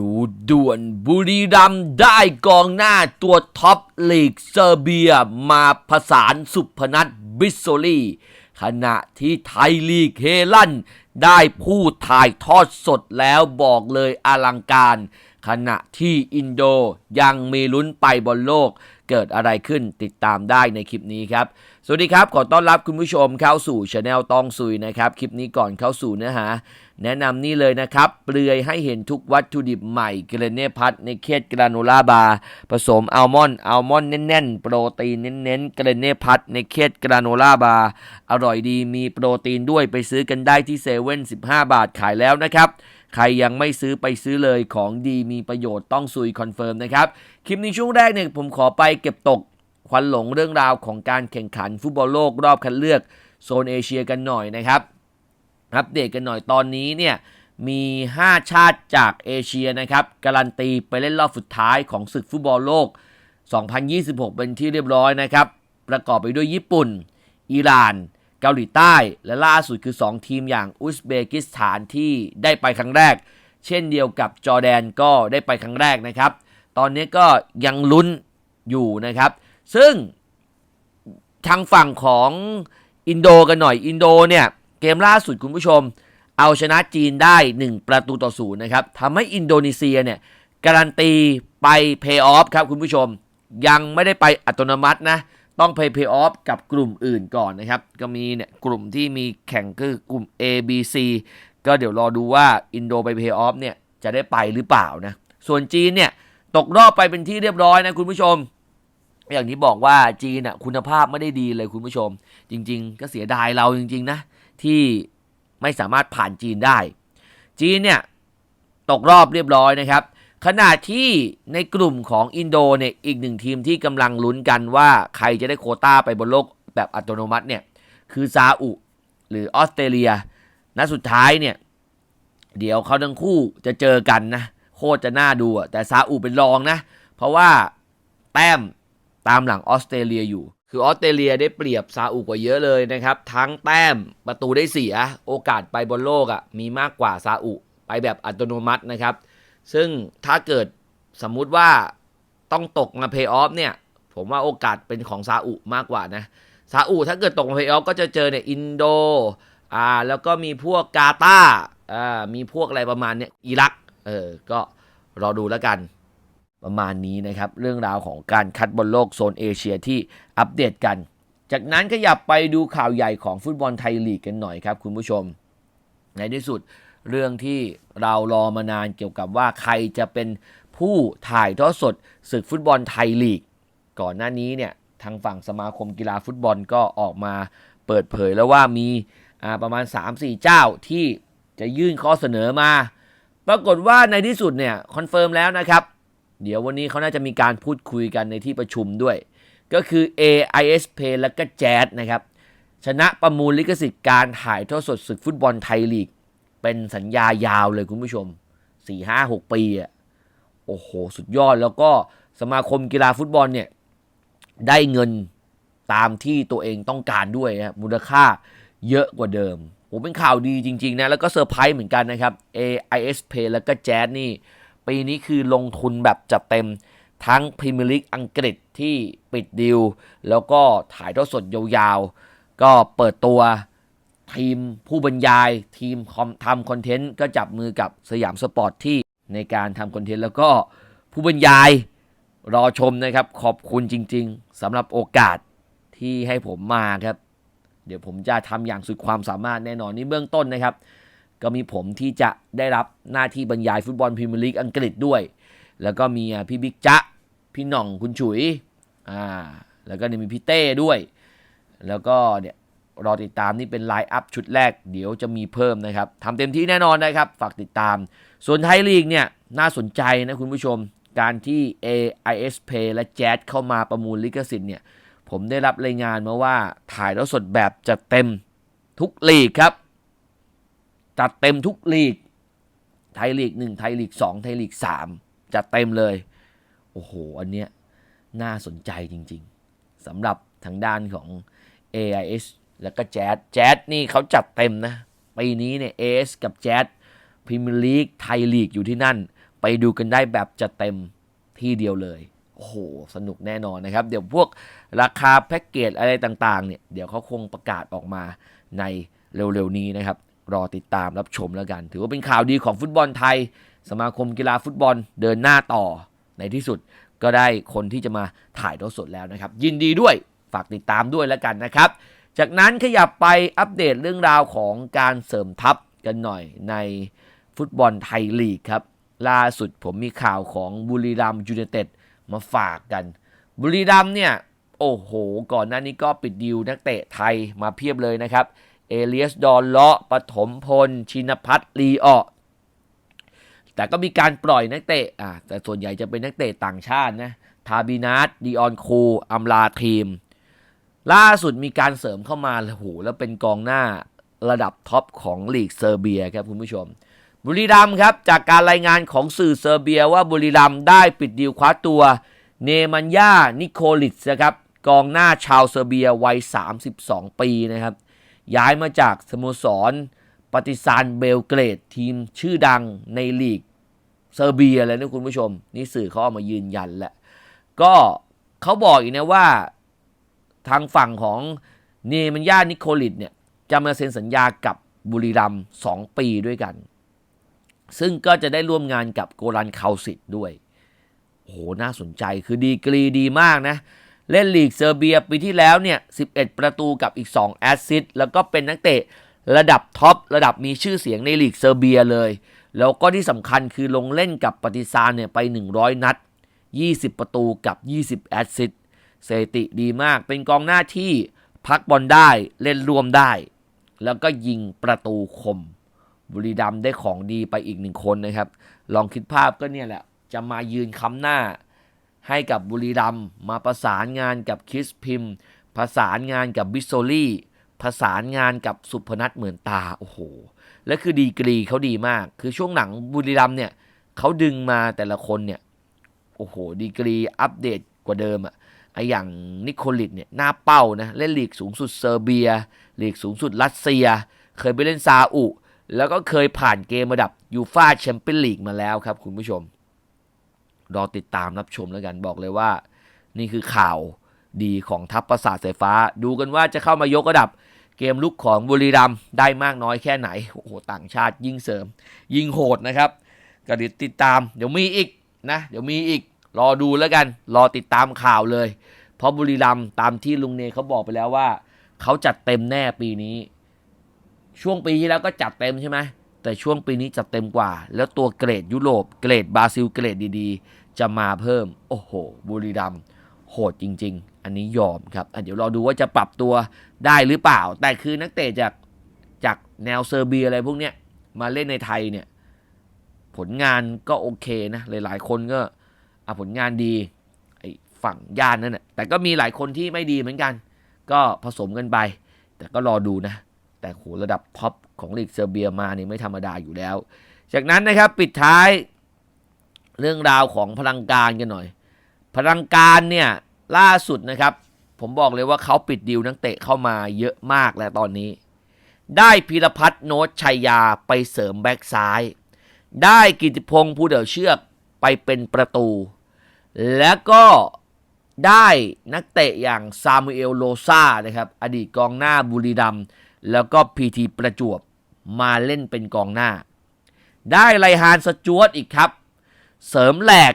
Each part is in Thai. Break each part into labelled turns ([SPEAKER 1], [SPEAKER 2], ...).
[SPEAKER 1] ดูด่วนบุรีรัมได้กองหน้าตัวท็อปลีกเซอร์เบียมาผสานสุพนัทบิสโซลีขณะที่ไทยลีกเฮลันได้ผู้ถ่ายทอดสดแล้วบอกเลยอลังการ ขณะที่อินโดยังมีลุ้นไปบนโลก เกิดอะไรขึ้นติดตามได้ในคลิปนี้ครับ สวัสดีครับ ขอต้อนรับคุณผู้ชมเข้าสู่ช anel ตองซุยนะครับ คลิปนี้ก่อนเข้าสู่เนื้อหา แนะนำนี่เลยนะครับ เปลือยให้เห็นทุกวัตถุดิบใหม่เกรเน่พัทในเคสกราโนล่าบาร์ผสมอัลมอนด์อัลมอนด์แน่นๆ โปรตีนเน้นๆเกรเน่พัทในเคสกราโนล่าบาร์อร่อยดีมีโปรตีนด้วยไปซื้อกันได้ที่เซเว่น15บาทขายแล้วนะครับ ใครยังไม่ซื้อไปซื้อเลยของดีมีประโยชน์ต้องซุยคอนเฟิร์มนะครับ คลิปนี้ช่วงแรกเนี่ยผมขอไปเก็บตกควันหลงเรื่องราวของการแข่งขันฟุตบอลโลกรอบคัดเลือกโซนเอเชียกันหน่อยนะครับอัปเดตกันหน่อยตอนนี้เนี่ยมี 5 ชาติจากเอเชียนะครับการันตีไปเล่นรอบสุดท้ายของศึกฟุตบอลโลก 2026 เป็นที่เรียบร้อยนะครับ ประกอบไปด้วยญี่ปุ่น อิหร่าน เกาหลีใต้ และล่าสุดคือ 2 ทีมอย่างอุซเบกิสถานที่ได้ไปครั้งแรก เช่นเดียวกับจอร์แดนก็ได้ไปครั้งแรกนะครับ ตอนนี้ก็ยังลุ้นอยู่นะครับ ซึ่งทางฝั่งของอินโดกันหน่อยอินโดเนี่ยเกมล่าสุดคุณผู้ชม เอาชนะจีนได้ 1 ประตูต่อศูนย์นะครับทำให้อินโดนีเซียเนี่ยการันตีไปเพย์ออฟครับคุณผู้ชม ยังไม่ได้ไปอัตโนมัตินะ ต้องไปเพย์ออฟกับกลุ่มอื่นก่อนนะครับ ก็มีเนี่ยกลุ่มที่มีแข่งคือกลุ่ม A B C ก็เดี๋ยวรอดูว่าอินโดไปเพย์ออฟเนี่ยจะได้ไปหรือเปล่านะ ส่วนจีนเนี่ยตกรอบไปเป็นที่เรียบร้อยนะคุณผู้ชม อย่างที่บอกว่าจีนอะคุณภาพไม่ได้ดีเลยคุณผู้ชม จริง ๆ ก็เสียดายเราจริง ๆ นะ ที่ไม่สามารถผ่านจีนได้ จีนเนี่ยตกรอบเรียบร้อยนะครับ ขณะที่ในกลุ่มของอินโดเนี่ยอีกหนึ่งทีมที่กำลังลุ้นกันว่าใครจะได้โคต้าไปบนโลกแบบอัตโนมัติเนี่ยคือซาอุหรือออสเตรเลียนัดสุดท้ายเนี่ยเดี๋ยวเขาทั้งคู่จะเจอกันนะโคตรจะน่าดูแต่ซาอุเป็นรองนะ เพราะว่าแต้มตามหลังออสเตรเลียอยู่ คือออสเตรเลียได้เปรียบซาอุกว่าเยอะเลยนะครับ ทั้งแต้มประตูได้เสียโอกาสไปบนโลกอะ่ะมีมากกว่าซาอุไปแบบอัตโนมัตินะครับ ซึ่งถ้าเกิดสมมุติว่าต้องตกมาเพย์ออฟเนี่ย ผมว่าโอกาสเป็นของซาอุมากกว่านะ ซาอุถ้าเกิดตกมาเพย์ออฟก็จะเจอเนี่ยอินโดอ่าแล้วก็มีพวกกาตาอ่ามีพวกอะไรประมาณเนี้ยอิรักเออก็รอดูแล้วกันประมาณนี้นะครับ เรื่องราวของการคัดบอลโลกโซนเอเชียที่อัปเดตกัน จากนั้นขยับไปดูข่าวใหญ่ของฟุตบอลไทยลีกกันหน่อยครับคุณผู้ชม ในที่สุด เรื่องที่เรารอมานานเกี่ยวกับว่าใครจะเป็นผู้ถ่ายทอดสดศึกฟุตบอลไทยลีก ก่อนหน้านี้เนี่ยทางฝั่งสมาคมกีฬาฟุตบอลก็ออกมาเปิดเผยแล้วว่ามีประมาณ 3-4 เจ้าที่จะยื่นข้อเสนอมา ปรากฏว่าในที่สุดเนี่ยคอนเฟิร์มแล้วนะครับ เดี๋ยววันนี้เขาน่าจะมีการพูดคุยกันในที่ประชุมด้วย ก็คือ AIS Pay และก็ Jazz นะครับชนะประมูลลิขสิทธิ์การถ่ายทอดสดศึกฟุตบอลไทยลีก เป็นสัญญายาวเลยคุณผู้ชม4-5-6ปีอะโอ้โห สุดยอดแล้วก็สมาคมกีฬาฟุตบอลเนี่ย ได้เงินตามที่ตัวเองต้องการด้วยนะมูลค่าเยอะกว่าเดิมผมเป็นข่าวดีจริง ๆ นะ แล้วก็เซอร์ไพรส์เหมือนกันนะครับ AIS Pay แล้วก็ Jazz นี่ ปีนี้คือลงทุนแบบจัดเต็มทั้งพรีเมียร์ลีกอังกฤษที่ปิดดีลแล้วก็ถ่ายทอดสดยาวๆ ก็เปิดตัว ทีมผู้บรรยาย ทีมทำคอนเทนต์ก็จับมือกับสยามสปอร์ตที่ในการทำคอนเทนต์แล้วก็ผู้บรรยายรอชมนะครับ ขอบคุณจริง ๆสำหรับโอกาสที่ให้ผมมาครับ เดี๋ยวผมจะทำอย่างสุดความสามารถแน่นอนนี่เบื้องต้นนะครับ ก็มีผมที่จะได้รับหน้าที่บรรยายฟุตบอลพรีเมียร์ลีกอังกฤษด้วย แล้วก็มีพี่บิ๊กจ๊ะพี่หน่องคุณฉุยอ่าแล้วก็มีพี่เต้ด้วย แล้วก็เนี่ย รอติดตามนี่เป็นไลน์อัพชุดแรกเดี๋ยวจะมีเพิ่มนะครับทำเต็มที่แน่นอนนะครับ ฝากติดตาม ส่วนไทยลีกเนี่ยน่าสนใจนะคุณผู้ชม การที่ AIS Pay และ Jazz เข้ามาประมูลลิขสิทธิ์เนี่ยผมได้รับรายงานมาว่าถ่ายแล้วสดแบบจัดเต็มทุกลีกครับ จัดเต็มทุกลีก ไทยลีก 1 ไทยลีก 2 ไทยลีก 3 จัดเต็มเลย โอ้โห อันเนี้ยน่าสนใจจริงๆสำหรับทางด้านของ AIS แล้วก็แจ๊ดแจ๊ดนี่เขาจัดเต็มนะปีนี้เนี่ย AS กับแจ๊ดพรีเมียร์ลีกไทยลีกอยู่ที่นั่น ไปดูกันได้แบบจะเต็มที่เดียวเลยโอ้โหสนุกแน่นอนนะครับ เดี๋ยวพวกราคาแพ็กเกจอะไรต่างๆเนี่ยเดี๋ยวเขาคงประกาศออกมาในเร็วๆนี้นะครับ รอติดตามรับชมแล้วกัน ถือว่าเป็นข่าวดีของฟุตบอลไทย สมาคมกีฬาฟุตบอลเดินหน้าต่อในที่สุดก็ได้คนที่จะมาถ่ายทอดสดแล้วนะครับ ยินดีด้วยฝากติดตามด้วยแล้วกันนะครับ จากนั้นขยับไปอัปเดตเรื่องราวของการเสริมทัพกันหน่อยในฟุตบอลไทยลีกครับ ล่าสุดผมมีข่าวของบุรีรัมย์ยูไนเต็ดมาฝากกัน บุรีรัมเนี่ยโอ้โห ก่อนหน้านี้ก็ปิดดีลนักเตะไทยมาเพียบเลยนะครับ เอเลียสดอนเลาะปฐมพล ชินพัฒน์ลีออแต่ก็มีการปล่อยนักเตะอ่าแต่ส่วนใหญ่จะเป็นนักเตะต่างชาตินะ ทาบินัสดีออนคูอัมลาทีม ล่าสุดมีการเสริมเข้ามาโอ้โหแล้วเป็นกองหน้าระดับท็อปของลีกเซอร์เบียครับคุณผู้ชม บุรีรัมครับ จากการรายงานของสื่อเซอร์เบียว่าบุรีรัมได้ปิดดีลคว้าตัว เนมันยานิโคลิตนะครับกองหน้าชาวเซอร์เบียวัย 32 ปีนะครับ ย้ายมาจากสโมสรปฏิซานเบลเกรดทีมชื่อดังในลีกเซอร์เบียเลยนะคุณผู้ชม นี่สื่อเขาเอามายืนยันแหละก็เขาบอกอีกนะว่า ทางฝั่งของเนมันยานิโคลิตเนี่ยจะมาเซ็นสัญญากับบุรีรัมย์2ปีด้วยกัน ซึ่งก็จะได้ร่วมงานกับโกลันคาสิตด้วยโอ้โหน่าสนใจคือดีกรีดีมากนะ เล่นลีกเซอร์เบียปีที่แล้วเนี่ย 11 ประตูกับอีก 2 แอสซิสต์แล้วก็เป็นนักเตะระดับท็อประดับมีชื่อเสียงในลีกเซอร์เบียเลย แล้วก็ที่สำคัญคือลงเล่นกับปฏิซานเนี่ยไป 100 นัด 20 ประตูกับ 20 แอสซิสต์ สถิติดีมาก เป็นกองหน้าที่พักบอลได้เล่นรวมได้ แล้วก็ยิงประตูคม บุรีรัมได้ของดีไปอีกหนึ่งคนนะครับ ลองคิดภาพก็เนี่ยแหละ จะมายืนค้ำหน้า ให้กับบุรีรัมมาประสานงานกับคิสพิมพ์ประสานงานกับบิสโซลี่ประสานงานกับสุพนัทเหมือนตาโอ้โหและคือดีกรีเขาดีมาก คือช่วงหลังบุรีรัมเนี่ยเขาดึงมาแต่ละคนเนี่ยโอ้โหดีกรีอัปเดตกว่าเดิมอะ ไออย่างนิโคลิตเนี่ยหน้าเป้านะเล่นลีกสูงสุดเซอร์เบียลีกสูงสุดรัสเซีย เคยไปเล่นซาอุ แล้วก็เคยผ่านเกมระดับยูฟาแชมเปี้ยนลีกมาแล้วครับคุณผู้ชม รอติดตามรับชมแล้วกันบอกเลยว่า นี่คือข่าวดีของทัพประสาทสายฟ้า ดูกันว่าจะเข้ามายกระดับเกมลุกของบุรีรัมได้มากน้อยแค่ไหนโอ้โหต่างชาติยิ่งเสริม ยิ่งโหดนะครับก็เดี๋ยวติดตาม เดี๋ยวมีอีกนะ เดี๋ยวมีอีก รอดูแล้วกัน รอติดตามข่าวเลย เพราะบุรีรัมย์ตามที่ลุงเนเขาบอกไปแล้วว่า เขาจัดเต็มแน่ปีนี้ ช่วงปีที่แล้วก็จัดเต็มใช่ไหมแต่ช่วงปีนี้จัดเต็มกว่า แล้วตัวเกรดยุโรปเกรดบราซิลเกรดดีๆ จะมาเพิ่ม โอ้โห บุรีรัมย์โหดจริง ๆ อันนี้ยอมครับอะเดี๋ยวรอดูว่าจะปรับตัวได้หรือเปล่า แต่คือนักเตะจากจากแนวเซอร์เบียอะไรพวกเนี้ยมาเล่นในไทยเนี่ย ผลงานก็โอเคนะ หลายๆ คนก็ อะผลงานดีไอ้ฝั่งย่านนั่นแหละแต่ก็มีหลายคนที่ไม่ดีเหมือนกัน ก็ผสมกันไป แต่ก็รอดูนะ แต่โหระดับท็อปของลีกเซอร์เบียมานี่ไม่ธรรมดาอยู่แล้ว จากนั้นนะครับปิดท้ายเรื่องราวของพลังการกันหน่อย พลังการเนี่ยล่าสุดนะครับ ผมบอกเลยว่าเขาปิดดีลนักเตะเข้ามาเยอะมากแล้วตอนนี้ ได้พีรพัฒน์โนตชัยยาไปเสริมแบ็กซ้าย ได้กิติพงศ์ผู้เดี่ยวเชือกไปเป็นประตู แล้วก็ได้นักเตะอย่างซามูเอลโลซานะครับ อดีตกองหน้าบุรีรัมแล้วก็พีทีประจวบมาเล่นเป็นกองหน้า ได้ไลฮานสจวตอีกครับ เสริมแหลก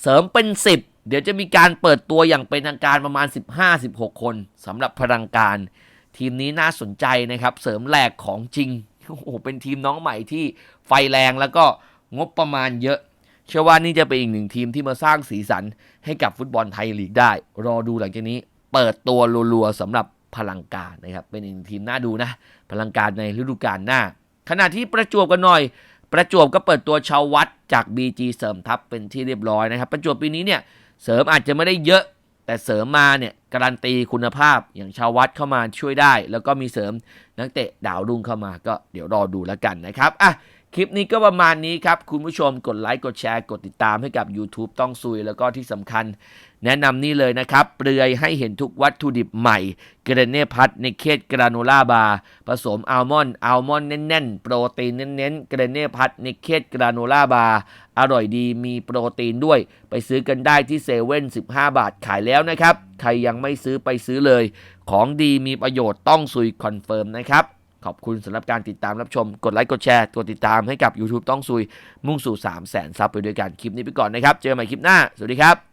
[SPEAKER 1] เสริมเป็น 10 เดี๋ยวจะมีการเปิดตัวอย่างเป็นทางการประมาณ 15-16 คนสำหรับพลังการ ทีมนี้น่าสนใจนะครับ เสริมแหลกของจริงโอ้โหเป็นทีมน้องใหม่ที่ไฟแรงแล้วก็งบประมาณเยอะ เชื่อว่านี่จะเป็นอีกหนึ่งทีมที่มาสร้างสีสันให้กับฟุตบอลไทยลีกได้ รอดูหลังจากนี้ เปิดตัวรัวๆสำหรับพลังการนะครับ เป็นอีกหนึ่งทีมน่าดูนะ พลังการในฤดูกาลหน้า ขณะที่ประจวบกันหน่อย ประจวบก็เปิดตัวชาววัดจาก BG เสริมทัพเป็นที่เรียบร้อยนะครับ ประจวบปีนี้เนี่ยเสริมอาจจะไม่ได้เยอะ แต่เสริมมาเนี่ยการันตีคุณภาพอย่างชาววัดเข้ามาช่วยได้ แล้วก็มีเสริมนักเตะดาวรุ่งเข้ามาก็เดี๋ยวรอดูแล้วกันนะครับอะ คลิปนี้ก็ประมาณนี้ครับ คุณผู้ชมกดไลค์กดแชร์กดติดตามให้กับ YouTube ต้องซุย แล้วก็ที่สำคัญ แนะนำนี่เลยนะครับ เปลือยให้เห็นทุกวัตถุดิบใหม่เกรเน่พัทในเคสกราโนล่าบาร์ผสมอัลมอนด์อัลมอนด์แน่นๆ โปรตีนเน้นๆเกรเน่พัทในเคสกราโนล่าบาร์อร่อยดีมีโปรตีนด้วย ไปซื้อกันได้ที่เซเว่น15 บาทขายแล้วนะครับ ใครยังไม่ซื้อไปซื้อเลย ของดีมีประโยชน์ต้องซุยคอนเฟิร์มนะครับ ขอบคุณสำหรับการติดตามรับชม กดไลค์กดแชร์กดติดตามให้กับ YouTube ต้องซุยมุ่งสู่ 3 0 0 0 0 0ซับไปด้วยกันคลิปนี้ไปก่อนนะครับ เจอกันใหม่คลิปหน้า สวัสดีครับ